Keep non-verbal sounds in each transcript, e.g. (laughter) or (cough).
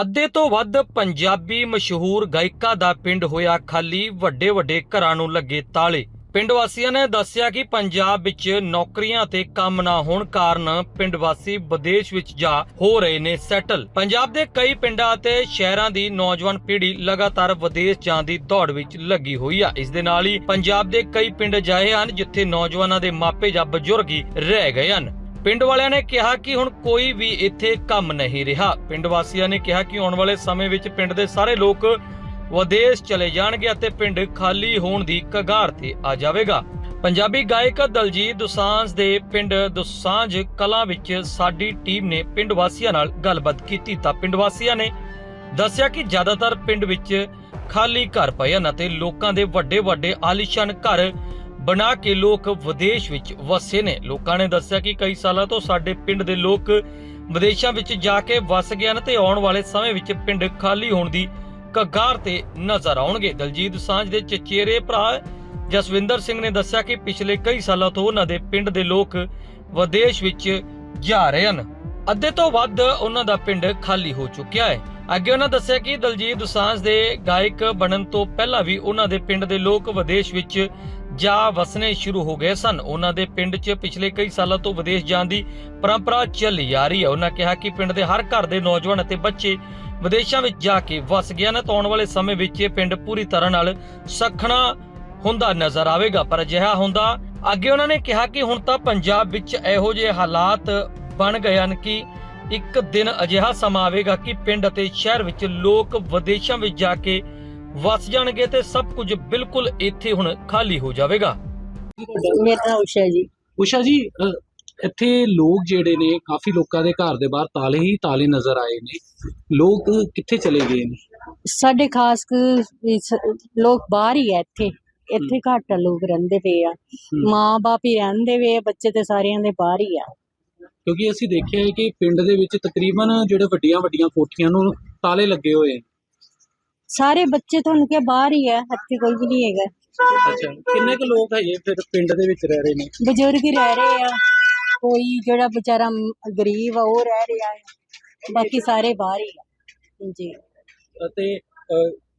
ਅੱਧੇ ਤੋਂ ਵੱਧ ਪੰਜਾਬੀ ਮਸ਼ਹੂਰ ਗਾਇਕਾਂ ਦਾ ਪਿੰਡ ਹੋਇਆ ਖਾਲੀ ਵੱਡੇ ਵੱਡੇ ਘਰਾਂ ਨੂੰ ਲੱਗੇ ਤਾਲੇ। ਪਿੰਡ ਵਾਸੀਆਂ ਨੇ ਦੱਸਿਆ ਕਿ ਪੰਜਾਬ ਵਿੱਚ ਨੌਕਰੀਆਂ ਤੇ ਕੰਮ ਨਾ ਹੋਣ ਕਾਰਨ ਪਿੰਡ ਵਾਸੀ ਵਿਦੇਸ਼ ਵਿੱਚ ਜਾ ਹੋ ਰਹੇ ਨੇ ਸੈਟਲ। ਪੰਜਾਬ ਦੇ ਕਈ ਪਿੰਡਾਂ ਅਤੇ ਸ਼ਹਿਰਾਂ ਦੀ ਨੌਜਵਾਨ ਪੀੜ੍ਹੀ ਲਗਾਤਾਰ ਵਿਦੇਸ਼ ਜਾਣ ਦੀ ਦੌੜ ਵਿੱਚ ਲੱਗੀ ਹੋਈ ਆ। ਇਸ ਦੇ ਨਾਲ ਹੀ ਪੰਜਾਬ ਦੇ ਕਈ ਪਿੰਡ ਅਜਿਹੇ ਹਨ ਜਿੱਥੇ ਨੌਜਵਾਨਾਂ ਦੇ ਮਾਪੇ ਜਾਂ ਬਜ਼ੁਰਗ ਹੀ ਰਹਿ ਗਏ ਹਨ। ਪਿੰਡ ਵਾਲਿਆਂ ਨੇ ਕਿਹਾ ਕਿ ਹੁਣ ਕੋਈ ਵੀ ਇੱਥੇ ਕੰਮ ਨਹੀਂ ਰਿਹਾ। ਪਿੰਡ ਵਾਸੀਆਂ ਨੇ ਕਿਹਾ ਕਿ ਆਉਣ ਵਾਲੇ ਸਮੇਂ ਵਿੱਚ ਪਿੰਡ ਦੇ ਸਾਰੇ ਲੋਕ ਵਿਦੇਸ਼ ਚਲੇ ਜਾਣਗੇ ਅਤੇ ਪਿੰਡ ਖਾਲੀ ਹੋਣ ਦੀ ਕਗਾਰ ਤੇ ਆ ਜਾਵੇਗਾ। ਪੰਜਾਬੀ ਗਾਇਕ ਦਲਜੀਤ ਦੁਸਾਂਝ ਦੇ ਪਿੰਡ ਦੁਸਾਂਝ ਕਲਾਂ ਵਿੱਚ ਸਾਡੀ ਟੀਮ ਨੇ ਪਿੰਡ ਵਾਸੀਆਂ ਨਾਲ ਗੱਲਬਾਤ ਕੀਤੀ ਤਾਂ ਪਿੰਡ ਵਾਸੀਆਂ ਨੇ ਦੱਸਿਆ ਕਿ ਜ਼ਿਆਦਾਤਰ ਪਿੰਡ ਵਿੱਚ ਖਾਲੀ ਘਰ ਪਏ ਹਨ ਅਤੇ ਲੋਕਾਂ ਦੇ ਵੱਡੇ ਵੱਡੇ ਆਲੀਸ਼ਾਨ ਘਰ ਬਣਾ ਕੇ ਲੋਕ ਵਿਦੇਸ਼ ਵਿੱਚ ਵਸੇ ਨੇ। ਲੋਕਾਂ ਨੇ ਦੱਸਿਆ ਕਿ ਕਈ ਸਾਲਾਂ ਤੋਂ ਸਾਡੇ ਪਿੰਡ ਦੇ ਲੋਕ ਵਿਦੇਸ਼ਾਂ ਵਿੱਚ ਜਾ ਕੇ ਵਸ ਗਏ ਹਨ ਤੇ ਆਉਣ ਵਾਲੇ ਸਮੇਂ ਵਿੱਚ ਪਿੰਡ ਖਾਲੀ ਹੋਣ ਦੀ ਕਗਾਰ ਤੇ ਨਜ਼ਰ ਆਉਣਗੇ। ਦਲਜੀਤ ਸਾਂਝ ਦੇ ਚਚੇਰੇ ਭਰਾ ਜਸਵਿੰਦਰ ਸਿੰਘ ਨੇ ਦੱਸਿਆ ਕਿ ਪਿਛਲੇ ਕਈ ਸਾਲਾਂ ਤੋਂ ਉਹਨਾਂ ਦੇ ਪਿੰਡ ਦੇ ਲੋਕ ਵਿਦੇਸ਼ ਵਿੱਚ ਜਾ ਰਹੇ ਹਨ। ਅੱਧੇ ਤੋਂ ਵੱਧ ਉਹਨਾਂ ਦਾ ਪਿੰਡ ਖਾਲੀ ਹੋ ਚੁੱਕਿਆ ਹੈ। ਅੱਗੇ ਉਹਨਾਂ ਦੱਸਿਆ ਕਿ ਦਲਜੀਤ ਦੋਸਾਂਝ ਦੇ ਗਾਇਕ ਬਣਨ ਤੋਂ ਪਹਿਲਾਂ ਵੀ ਉਹਨਾਂ ਦੇ ਪਿੰਡ ਦੇ ਲੋਕ ਵਿਦੇਸ਼ ਵਿੱਚ ਜਾ ਵਸਣੇ ਸ਼ੁਰੂ ਹੋ ਗਏ ਸਨ। ਉਹਨਾਂ ਦੇ ਪਿੰਡ 'ਚ ਪਿਛਲੇ ਕਈ ਸਾਲਾਂ ਤੋਂ ਵਿਦੇਸ਼ ਜਾਣ ਦੀ ਪਰੰਪਰਾ ਚੱਲੀ ਆ ਰਹੀ ਹੈ ਉਹਨਾਂ ਕਿਹਾ ਕਿ ਪਿੰਡ ਦੇ ਹਰ ਘਰ ਦੇ ਨੌਜਵਾਨ ਅਤੇ ਬੱਚੇ ਵਿਦੇਸ਼ਾਂ ਵਿੱਚ ਜਾ ਕੇ ਵਸ ਗਏ ਨੇ ਤਾਂ ਆਉਣ ਵਾਲੇ ਸਮੇਂ ਵਿੱਚ ਇਹ ਪਿੰਡ ਪੂਰੀ ਤਰ੍ਹਾਂ ਨਾਲ ਸਖਣਾ ਹੁੰਦਾ ਨਜ਼ਰ ਆਵੇਗਾ। ਪਰ ਅਜਿਹਾ ਹੁੰਦਾ ਅੱਗੇ ਉਹਨਾਂ ਨੇ ਕਿਹਾ ਕਿ ਹੁਣ ਤਾਂ ਪੰਜਾਬ ਵਿੱਚ ਇਹੋ ਜਿਹੇ ਹਾਲਾਤ ਬਣ ਗਏ ਹਨ ਕਿ ਇੱਕ ਦਿਨ ਅਜਿਹਾ ਸਮਾਂ ਆਵੇਗਾ ਕਿ ਪਿੰਡ ਅਤੇ ਸ਼ਹਿਰ ਵਿੱਚ ਲੋਕ ਵਿਦੇਸ਼ਾਂ ਵਿੱਚ ਜਾ ਕੇ ਵਸ ਜਾਣਗੇ ਤੇ ਸਭ ਕੁਝ ਬਿਲਕੁਲ ਇੱਥੇ ਹੁਣ ਖਾਲੀ ਹੋ ਜਾਵੇਗਾ। ਮੇਰਾ ਨਾਮ ਉਸ਼ਾ ਜੀ। ਉਸ਼ਾ ਜੀ ਅ, ਇੱਥੇ ਲੋਕ ਜਿਹੜੇ ਨੇ ਕਾਫੀ ਲੋਕਾਂ ਦੇ ਘਰ ਦੇ ਬਾਹਰ ਤਾਲੇ ਹੀ ਤਾਲੇ ਨਜ਼ਰ ਆਏ ਨੇ। ਲੋਕ ਕਿੱਥੇ ਚਲੇ ਗਏ ਨੇ? ਸਾਡੇ ਖਾਸ ਕ- ਇਸ- ਲੋਕ ਬਾਹਰ ਹੀ ਆ ਇੱਥੇ। ਇੱਥੇ ਘੱਟ ਲੋਕ ਰਹਿੰਦੇ ਪਏ ਆ। ਮਾਂ ਬਾਪ ਹੀ ਰਹਿੰਦੇ ਵੇ ਆ, ਬੱਚੇ ਤੇ ਸਾਰਿਆਂ ਦੇ ਬਾਹਰ ਹੀ ਆ। ਕਿਉਂਕਿ ਅਸੀਂ ਦੇਖਿਆ ਹੈ ਕਿ ਪਿੰਡ ਦੇ ਵਿੱਚ ਤਕਰੀਬਨ ਜਿਹੜੇ ਵੱਡੀਆਂ ਵੱਡੀਆਂ ਕੋਠੀਆਂ ਨੂੰ ਤਾਲੇ ਲੱਗੇ ਹੋਏ ਨੇ। ਸਾਰੇ ਬੱਚੇ ਤੁਹਾਨੂੰ ਕਿ ਬਾਹਰ ਹੀ ਆ ਇੱਥੇ ਕੋਈ ਵੀ ਨਹੀਂ ਹੈਗਾ। ਅੱਛਾ ਕਿੰਨੇ ਕੁ ਲੋਕ ਹੈਗੇ ਫਿਰ ਪਿੰਡ ਦੇ ਵਿੱਚ ਰਹਿ ਰਹੇ ਨੇ? ਬਜ਼ੁਰਗ ਹੀ ਰਹਿ ਰਹੇ ਆ ਕੋਈ ਜਿਹੜਾ ਵਿਚਾਰਾ ਗਰੀਬ ਆ ਉਹ ਰਹਿ ਰਿਹਾ ਹੈ। ਬਾਕੀ ਸਾਰੇ ਬਾਹਰ ਹੀ ਆ। ਜੀ ਅਤੇ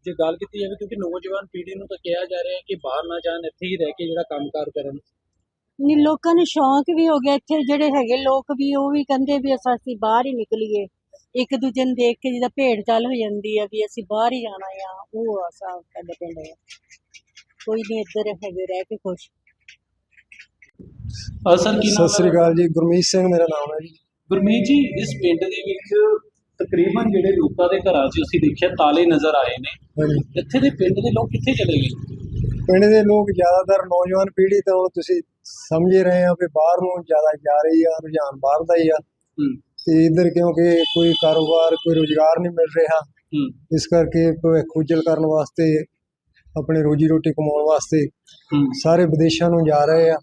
ਜੇ ਗੱਲ ਕੀਤੀ ਜਾਵੇ ਕਿਉਂਕਿ ਨੌਜਵਾਨ ਪੀੜ੍ਹੀ ਨੂੰ ਤਾਂ ਕਿਹਾ ਜਾ ਰਿਹਾ ਹੈ ਕਿ ਬਾਹਰ ਨਾ ਜਾਣ ਇੱਥੇ ਹੀ ਰਹਿ ਕੇ ਜਿਹੜਾ ਕੰਮਕਾਰ ਕਰਨ। ਨਹੀਂ ਲੋਕਾਂ ਨੂੰ ਸ਼ੌਂਕ ਵੀ ਹੋ ਗਿਆ ਇੱਥੇ ਜਿਹੜੇ ਹੈਗੇ ਲੋਕ ਵੀ ਉਹ ਵੀ ਕਹਿੰਦੇ ਵੀ ਅਸਾਂ ਅਸੀਂ ਬਾਹਰ ਹੀ ਨਿਕਲੀਏ। ਇੱਕ ਦੂਜੇ ਨੂੰ ਦੇਖ ਕੇ ਜਿਹਦਾ ਭੇਡ ਚਾਲ ਹੋ ਜਾਂਦੀ ਆ ਵੀ ਅਸੀਂ ਬਾਹਰ ਹੀ ਜਾਣਾ ਆ ਉਹ ਆ ਸਾਡੇ ਪਿੰਡ ਦਾ। ਕੋਈ ਨਹੀਂ ਇੱਧਰ ਹੈਗੇ ਰਹਿ ਕੇ ਖੁਸ਼। ਅ, ਸਰ ਕੀ ਸਤਿ ਸ੍ਰੀ ਅਕਾਲ ਜੀ ਗੁਰਮੀਤ ਸਿੰਘ ਮੇਰਾ ਨਾਮ ਹੈ ਜੀ। ਗੁਰਮੀਤ ਜੀ ਇਸ ਪਿੰਡ ਦੇ ਵਿੱਚ ਤਕਰੀਬਨ ਜਿਹੜੇ ਲੋਕਾਂ ਦੇ ਘਰਾਂ 'ਚ ਅਸੀਂ ਦੇਖਿਆ ਤਾਲੇ ਨਜ਼ਰ ਆਏ ਨੇ। ਹਾਂਜੀ। ਇੱਥੇ ਦੇ ਪਿੰਡ ਦੇ ਲੋਕ ਕਿੱਥੇ ਚਲੇ ਗਏ? ਪਿੰਡ ਦੇ ਲੋਕ ਜ਼ਿਆਦਾਤਰ ਨੌਜਵਾਨ ਪੀੜ੍ਹੀ ਤਾਂ ਹੁਣ ਤੁਸੀਂ ਸਮਝ ਹੀ ਰਹੇ ਆ ਵੀ ਬਾਹਰ ਨੂੰ ਜ਼ਿਆਦਾ ਜਾ ਰਹੀ ਆ ਰੁਝਾਨ ਬਾਹਰ ਦਾ ਹੀ ਆ। ਹੂੰ। ਤੇ ਇੱਧਰ ਕਿਉਂਕਿ ਕੋਈ ਕਾਰੋਬਾਰ ਕੋਈ ਰੁਜ਼ਗਾਰ ਨਹੀਂ ਮਿਲ ਰਿਹਾ ਇਸ ਕਰਕੇ ਭਵਿੱਖ ਉਜਲ ਕਰਨ ਵਾਸਤੇ ਆਪਣੇ ਰੋਜੀ ਰੋਟੀ ਕਮਾਉਣ ਵਾਸਤੇ ਸਾਰੇ ਵਿਦੇਸ਼ਾਂ ਨੂੰ ਜਾ ਰਹੇ ਆ।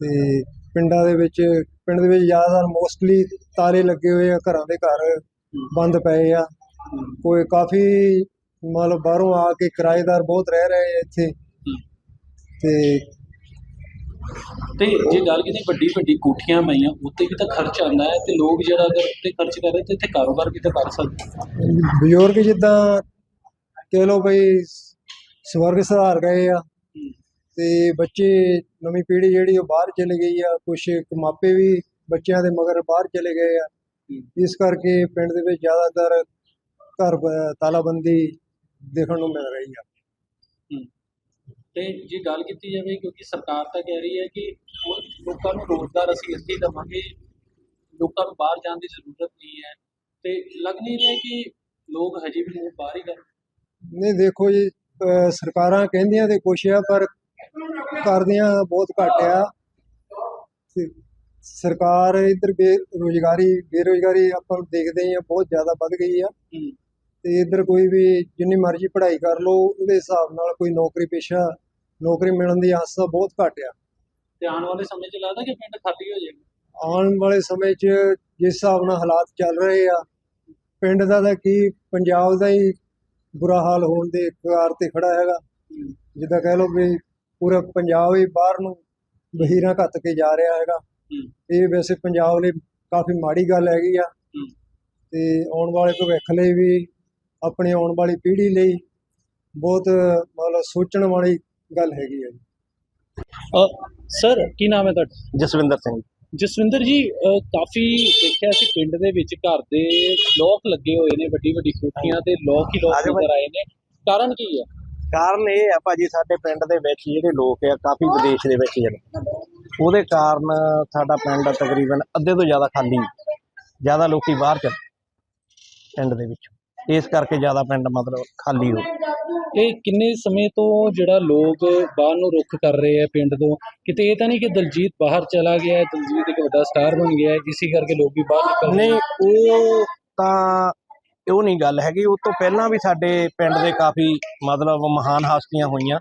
ਤੇ ਪਿੰਡਾਂ ਦੇ ਵਿੱਚ ਪਿੰਡ ਦੇ ਵਿੱਚ ਜ਼ਿਆਦਾਤਰ ਮੋਸਟਲੀ ਤਾਲੇ ਲੱਗੇ ਹੋਏ ਆ ਘਰਾਂ ਦੇ ਘਰ ਬੰਦ ਪਏ ਆ। ਕੋਈ ਕਾਫੀ ਮਤਲਬ ਬਾਹਰੋਂ ਆ ਕੇ ਕਿਰਾਏਦਾਰ ਬਹੁਤ ਰਹਿ ਰਹੇ ਆ ਇੱਥੇ। ਤੇ ਤੇ ਜੇ ਗੱਲ ਕੀਤੀ ਵੱਡੀ ਵੱਡੀ ਕੋਠੀਆਂ ਪਈਆਂ ਉੱਤੇ ਵੀ ਤਾਂ ਖਰਚ ਆਉਂਦਾ ਹੈ ਤੇ ਲੋਕ ਜਿਹੜਾ ਅਗਰ ਉੱਤੇ ਖਰਚ ਕਰ ਰਹੇ ਤੇ ਇੱਥੇ ਕਾਰੋਬਾਰ ਵੀ ਤਾਂ ਕਰ ਸਕਦੇ ਬਜ਼ੁਰਗ ਜਿੱਦਾਂ ਕਹਿ ਲਓ ਬਈ ਸਵਰਗ ਸੁਧਾਰ ਗਏ ਆ ਤੇ ਬੱਚੇ ਨਵੀਂ ਪੀੜ੍ਹੀ ਜਿਹੜੀ ਉਹ ਬਾਹਰ ਚਲੇ ਗਈ ਆ ਕੁਝ ਮਾਪੇ ਵੀ ਬੱਚਿਆਂ ਦੇ ਮਗਰ ਬਾਹਰ ਚਲੇ ਗਏ ਆ। ਇਸ ਕਰਕੇ ਪਿੰਡ ਦੇ ਵਿੱਚ ਜ਼ਿਆਦਾਤਰ ਘਰ ਤਾਲਾਬੰਦੀ ਦੇਖਣ ਨੂੰ ਮਿਲ ਰਹੀ ਆ। ਤੇ ਜੇ ਗੱਲ ਕੀਤੀ ਜਾਵੇ ਕਿਉਂਕਿ ਸਰਕਾਰ ਤਾਂ ਕਹਿ ਰਹੀ ਹੈ ਕਿ ਲੋਕਾਂ ਨੂੰ ਰੋਜ਼ਗਾਰ ਅਸੀਂ ਇੱਥੇ ਹੀ ਦੇਵਾਂਗੇ ਲੋਕਾਂ ਨੂੰ ਬਾਹਰ ਜਾਣ ਦੀ ਜ਼ਰੂਰਤ ਨਹੀਂ ਹੈ। ਤੇ ਲੱਗ ਨਹੀਂ ਰਿਹਾ ਕਿ ਲੋਕ ਹਜੇ ਵੀ ਮੂੰਹ ਬਾਹਰ ਹੀ ਕਰ ਨਹੀਂ ਦੇਖੋ ਜੀ ਸਰਕਾਰਾਂ ਕਹਿੰਦੀਆਂ ਤੇ ਕੁਛ ਆ ਪਰ ਕਰਦੀਆਂ ਬਹੁਤ ਘੱਟ ਆ। ਸਰਕਾਰ ਇੱਧਰ ਬੇਰੁਜ਼ਗਾਰੀ ਬੇਰੁਜ਼ਗਾਰੀ ਆਪਾਂ ਦੇਖਦੇ ਹੀ ਆ ਬਹੁਤ ਜ਼ਿਆਦਾ ਵੱਧ ਗਈ ਆ। ਤੇ ਇੱਧਰ ਕੋਈ ਵੀ ਜਿੰਨੀ ਮਰਜ਼ੀ ਪੜ੍ਹਾਈ ਕਰ ਲਓ ਉਹਦੇ ਹਿਸਾਬ ਨਾਲ ਕੋਈ ਨੌਕਰੀ ਪੇਸ਼ਾ ਨੌਕਰੀ ਮਿਲਣ ਦੀ ਆਸ ਤਾਂ ਬਹੁਤ ਘੱਟ ਆ। ਤੇ ਆਉਣ ਵਾਲੇ ਸਮੇਂ 'ਚ ਲੱਗਦਾ ਕਿ ਪਿੰਡ ਖਾਲੀ ਹੋ ਜਾਏਗਾ? ਆਉਣ ਵਾਲੇ ਸਮੇਂ 'ਚ ਜਿਸ ਹਿਸਾਬ ਨਾਲ ਹਾਲਾਤ ਚੱਲ ਰਹੇ ਆ ਪਿੰਡ ਦਾ ਤਾਂ ਕੀ ਪੰਜਾਬ ਦਾ ਹੀ ਬੁਰਾ ਹਾਲ ਹੋਣ ਦੇ ਕਗਾਰ ਤੇ ਖੜਾ ਹੈਗਾ। ਜਿੱਦਾਂ ਕਹਿ ਲਓ ਵੀ ਪੂਰਾ ਪੰਜਾਬ ਹੀ ਬਾਹਰ ਨੂੰ ਬਹੀਰਾਂ ਘੱਤ ਕੇ ਜਾ ਰਿਹਾ ਹੈਗਾ। ਇਹ ਵੈਸੇ ਪੰਜਾਬ ਲਈ ਕਾਫੀ ਮਾੜੀ ਗੱਲ ਹੈਗੀ ਆ। ਤੇ ਆਉਣ ਵਾਲੇ ਭਵਿੱਖ ਲਈ ਵੀ ਆਪਣੀ ਆਉਣ ਵਾਲੀ ਪੀੜ੍ਹੀ ਲਈ ਬਹੁਤ ਮਤਲਬ ਸੋਚਣ ਵਾਲੀ ਗੱਲ ਹੈਗੀ ਹੈ ਸਰ ਕੀ ਨਾਮ ਹੈ ਤੁਹਾਡਾ? ਜਸਵਿੰਦਰ ਸਿੰਘ। ਜਸਵਿੰਦਰ ਜੀ ਅਹ ਕਾਫੀ ਦੇਖਿਆ ਸੀ ਪਿੰਡ ਦੇ ਵਿੱਚ ਘਰ ਦੇ ਲੋਕ ਲੱਗੇ ਹੋਏ ਨੇ ਵੱਡੀ ਵੱਡੀ ਕੋਠੀਆਂ ਤੇ ਲੋਕ ਹੀ ਲੋਕ ਨਜ਼ਰ ਆਏ ਨੇ। ਕਾਰਨ ਕੀ ਹੈ? ਕਾਰਨ ਇਹ ਆ ਭਾਜੀ ਸਾਡੇ ਪਿੰਡ ਦੇ ਵਿੱਚ ਜਿਹੜੇ ਲੋਕ ਆ ਕਾਫੀ ਵਿਦੇਸ਼ ਦੇ ਵਿੱਚ ਜਿਹੜੇ। ਉਹਦੇ ਕਾਰਨ ਸਾਡਾ ਪਿੰਡ ਤਕਰੀਬਨ ਅੱਧੇ ਤੋਂ ਜ਼ਿਆਦਾ ਖਾਲੀ। ਜ਼ਿਆਦਾ ਲੋਕੀ ਬਾਹਰ ਚਲੇ ਪਿੰਡ ਦੇ ਵਿੱਚ। ਇਸ ਕਰਕੇ ਜ਼ਿਆਦਾ ਪਿੰਡ ਮਤਲਬ ਖਾਲੀ ਹੋ ਗਿਆ। ਇਹ ਕਿੰਨੇ ਸਮੇਂ ਤੋਂ ਜਿਹੜਾ ਲੋਕ ਬਾਹਰ ਨੂੰ ਰੁੱਖ ਕਰ ਰਹੇ ਆ ਪਿੰਡ ਤੋਂ? ਕਿਤੇ ਇਹ ਤਾਂ ਨਹੀਂ ਕਿ ਦਲਜੀਤ ਬਾਹਰ ਚਲਾ ਗਿਆ ਹੈ ਦਲਜੀਤ ਇੱਕ ਵੱਡਾ ਸਟਾਰ ਬਣ ਗਿਆ ਹੈ ਇਸੇ ਕਰਕੇ ਲੋਕ ਵੀ ਬਾਹਰ ਨਿਕਲ ਰਹੇ ਨਹੀਂ ਉਹ ਤਾਂ ਉਹ ਨਹੀਂ ਗੱਲ ਹੈਗੀ। ਉਹ ਤੋਂ ਪਹਿਲਾਂ ਵੀ ਸਾਡੇ ਪਿੰਡ ਦੇ ਕਾਫੀ ਮਤਲਬ ਮਹਾਨ ਹਸਤੀਆਂ ਹੋਈਆਂ।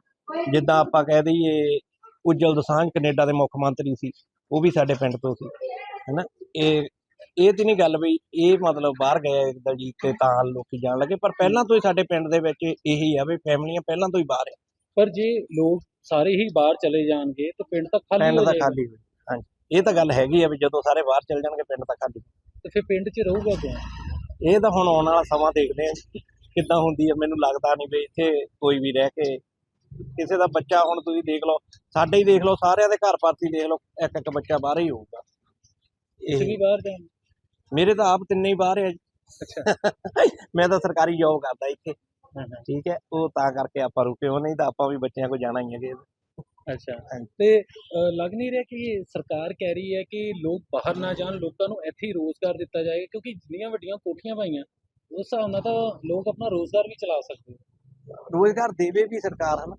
ਜਿੱਦਾਂ ਆਪਾਂ ਕਹਿ ਦਈਏ ਉਜਲ ਦਸਾਂਝ ਕੈਨੇਡਾ ਦੇ ਮੁੱਖ ਮੰਤਰੀ ਸੀ ਉਹ ਵੀ ਸਾਡੇ ਪਿੰਡ ਤੋਂ ਸੀ ਹੈਨਾ? ਇਹ ਇਹ ਤੇ ਨਹੀਂ ਗੱਲ ਵੀ ਇਹ ਮਤਲਬ ਬਾਹਰ ਗਏ ਦਲਜੀਤ ਤੇ ਤਾਂ ਲੋਕੀ ਜਾਣ ਲੱਗੇ ਪਰ ਪਹਿਲਾਂ ਤੋਂ ਹੀ ਸਾਡੇ ਪਿੰਡ ਦੇ ਵਿੱਚ ਇਹੀ ਆ ਵੀ ਫੈਮਲੀਆਂ ਪਹਿਲਾਂ ਤੋਂ ਹੀ ਬਾਹਰ ਆ। ਪਰ ਜੇ ਲੋਕ ਸਾਰੇ ਹੀ ਬਾਹਰ ਚਲੇ ਜਾਣਗੇ ਤਾਂ ਪਿੰਡ ਤਾਂ ਖਾਲੀ ਪਿੰਡ ਹੋ ਤਾਂ ਜਾਏਗਾ। ਖਾਲੀ ਹੋਈ ਹਾਂਜੀ। ਇਹ ਤਾਂ ਗੱਲ ਹੈਗੀ ਆ ਵੀ ਜਦੋਂ ਸਾਰੇ ਬਾਹਰ ਚਲ ਜਾਣਗੇ ਪਿੰਡ ਤਾਂ ਖਾਲੀ। ਤੇ ਫਿਰ ਪਿੰਡ 'ਚ ਰਹੂਗਾ ਕੌਣ? ਇਹ ਤਾਂ ਹੁਣ ਆਉਣ ਵਾਲਾ ਸਮਾਂ ਦੇਖਦੇ ਆ ਕਿੱਦਾਂ ਹੁੰਦੀ ਹੈ ਮੈਨੂੰ ਲੱਗਦਾ ਨਹੀਂ ਵੀ ਇੱਥੇ ਕੋਈ ਵੀ ਰਹਿ ਕੇ ਕਿਸੇ ਦਾ ਬੱਚਾ ਹੁਣ ਤੁਸੀਂ ਦੇਖ ਲਓ ਸਾਡੇ ਹੀ ਦੇਖ ਲਓ ਸਾਰਿਆਂ ਦੇ ਘਰ ਪਾਰਟੀ ਦੇਖ ਲਓ ਇੱਕ ਇੱਕ ਬੱਚਾ ਬਾਹਰ ਹੀ ਹੋਊਗਾ। ਤੁਸੀਂ ਵੀ ਇਹ ਬਾਹਰ ਜਾਣ। ਮੇਰੇ ਤਾਂ ਆਪ ਤਿੰਨੇ ਹੀ ਬਾਹਰ ਆ ਜੀ। ਅੱਛਾ। (laughs) ਮੈਂ ਤਾਂ ਸਰਕਾਰੀ ਜੌਬ ਕਰਦਾ ਇੱਥੇ। ਠੀਕ ਹੈ ਉਹ ਤਾਂ ਕਰਕੇ ਆਪਾਂ ਰੁਕੇ ਹੋ ਨਹੀਂ ਤਾਂ ਆਪਾਂ ਵੀ ਬੱਚਿਆਂ ਕੋਲ ਜਾਣਾ ਹੀ ਹੈਗੇ ਅੱਛਾ। ਤੇ ਲੱਗ ਨਹੀਂ ਰਿਹਾ ਕਿ ਸਰਕਾਰ ਕਹਿ ਰਹੀ ਹੈ ਕਿ ਲੋਕ ਬਾਹਰ ਨਾ ਜਾਣ ਲੋਕਾਂ ਨੂੰ ਇੱਥੇ ਹੀ ਰੋਜ਼ਗਾਰ ਦਿੱਤਾ ਜਾਏਗਾ ਕਿਉਂਕਿ ਜਿੰਨੀਆਂ ਵੱਡੀਆਂ ਕੋਠੀਆਂ ਪਾਈਆਂ ਉਸ ਹਿਸਾਬ ਨਾਲ ਤਾਂ ਲੋਕ ਆਪਣਾ ਰੋਜ਼ਗਾਰ ਵੀ ਚਲਾ ਸਕਦੇ ਰੋਜ਼ਗਾਰ ਦੇਵੇ ਵੀ ਸਰਕਾਰ ਹਨ?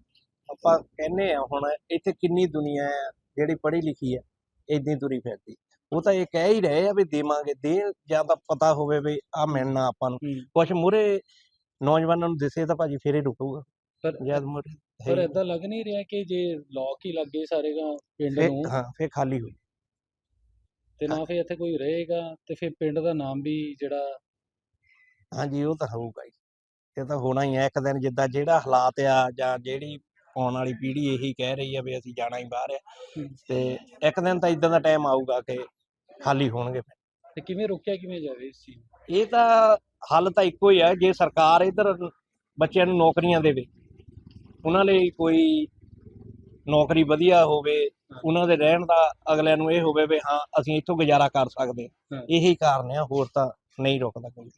ਆਪਾਂ ਕਹਿੰਨੇ ਆ ਹੁਣ ਇੱਥੇ ਕਿੰਨੀ ਦੁਨੀਆ ਹੈ ਜਿਹੜੀ ਪੜ੍ਹੀ ਲਿਖੀ ਹੈ ਇੰਨੀ ਤੁਰੀ ਫਿਰਦੀ ਉਹ ਤਾਂ ਇਹ ਕਹਿ ਹੀ ਰਹੇ ਆ ਵੀ ਦੇਵਾਂਗੇ ਦੇ ਜਾਂ ਤਾਂ ਪਤਾ ਹੋਵੇ ਵੀ ਆ ਮਿਲਣਾ ਆਪਾਂ ਨੂੰ। ਕੁਛ ਮੂਰੇ ਨੌਜਵਾਨਾਂ ਨੂੰ ਦਿਸੇ ਤਾਂ ਭਾਜੀ ਫੇਰੇ ਰੁਕੂਗਾ। ਪਰ ਜਦ ਮੂਰੇ ਪਰ ਏਦਾਂ ਲੱਗ ਨਹੀਂ ਰਿਹਾ ਕਿ ਜੇ ਲੋਕ ਹੀ ਲੱਗੇ ਸਾਰੇ ਗਾ ਪਿੰਡ ਨੂੰ। ਹਾਂ ਫੇਰ ਖਾਲੀ ਹੋਈ ਤੇ ਨਾ ਫਿਰ ਇੱਥੇ ਕੋਈ ਰਹੇਗਾ ਤੇ ਫਿਰ ਪਿੰਡ ਦਾ ਨਾਮ ਵੀ ਜਿਹੜਾ ਹਾਂਜੀ ਉਹ ਤਾਂ ਹੋਊਗਾ ਹੀ। ਇਹ ਤਾਂ ਹੋਣਾ ਹੀ ਹੈ ਇੱਕ ਦਿਨ ਜਿੱਦਾਂ ਜਿਹੜਾ ਹਾਲਾਤ ਆ ਜਾਂ ਜਿਹੜੀ ਆਉਣ ਵਾਲੀ ਪੀੜ੍ਹੀ ਇਹੀ ਕਹਿ ਰਹੀ ਆ ਵੀ ਅਸੀਂ ਜਾਣਾ ਹੀ ਬਾਹਰ ਆ। ਤੇ ਇੱਕ ਦਿਨ ਤਾਂ ਇਦਾਂ ਦਾ ਟਾਈਮ ਆਊਗਾ ਕਿ ਖਾਲੀ ਹੋਣਗੇ ਤੇ ਕਿਵੇਂ ਰੋਕਿਆ ਕਿਵੇਂ ਜਾਵੇ ਇਸ ਚੀਜ਼ ਨੂੰ? ਇਹ ਤਾਂ ਹੱਲ ਤਾਂ ਇੱਕੋ ਹੀ ਹੈ ਜੇ ਸਰਕਾਰ ਇਧਰ ਬੱਚਿਆਂ ਨੂੰ ਨੌਕਰੀਆਂ ਦੇਵੇ ਉਹਨਾਂ ਲਈ ਕੋਈ ਨੌਕਰੀ ਵਧੀਆ ਹੋਵੇ ਉਹਨਾਂ ਦੇ ਰਹਿਣ ਦਾ ਅਗਲਿਆਂ ਨੂੰ ਇਹ ਹੋਵੇ ਵੀ ਹਾਂ ਅਸੀਂ ਇੱਥੋਂ ਗੁਜ਼ਾਰਾ ਕਰ ਸਕਦੇ ਹਾਂ ਹਾਂ। ਇਹੀ ਕਾਰਨ ਆ ਹੋਰ ਤਾਂ ਨਹੀਂ ਰੁਕਦਾ ਕੋਈ